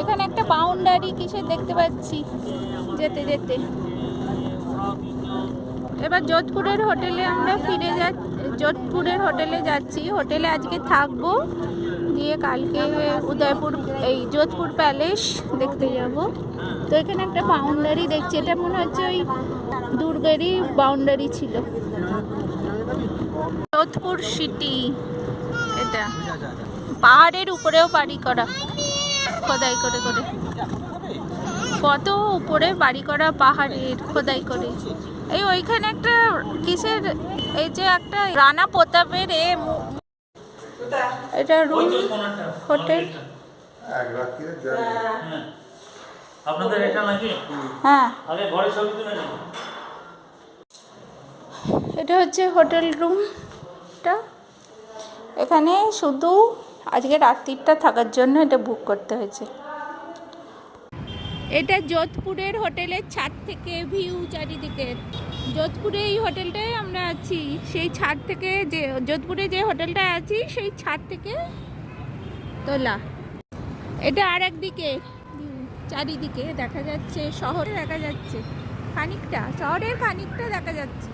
এখানে একটা বাউন্ডারি কিসের দেখতে পাচ্ছি? যেতে যেতে। এবার যোধপুরের হোটেলে আমরা ফিরে যা যোধপুরের হোটেলে যাচ্ছি। হোটেলে আজকে থাকব দিয়ে কালকে উদয়পুর, এই যোধপুর প্যালেস দেখতে যাব। তো এখানে একটা বাউন্ডারি দেখছি, এটা মনে হচ্ছে ওই দুর্গেরই বাউন্ডারি ছিল। যোধপুর সিটি এটা। পাহাড়ের উপরেও বাড়ি করা। খোদাই করে করে। কত উপরে বাড়ি করা পাহাড়ের খোদাই করে। এই ওইখানে একটা কিসের এই যে একটা রানা প্রতাপের এ এটা রুম হোটেল। হ্যাঁ। আপনাদের এটা নাকি? হ্যাঁ। আগে ঘরের ছবি তুলে নিন। এটা হচ্ছে হোটেল রুমটা। এখানে শুধু আজকে রাত্রিটা থাকার জন্য এটা বুক করতে হয়েছে। এটা যোধপুরের হোটেলের ছাদ থেকে ভিউ চারিদিকের যোধপুরে এই হোটেলটায় আমরা আছি। সেই ছাদ থেকে যে, যোধপুরে যে হোটেলটায় আছি, সেই ছাদ থেকে তোলা। এটা আর একদিকে চারিদিকে দেখা যাচ্ছে, শহরে দেখা যাচ্ছে। খানিকটা, শহরের খানিকটা দেখা যাচ্ছে।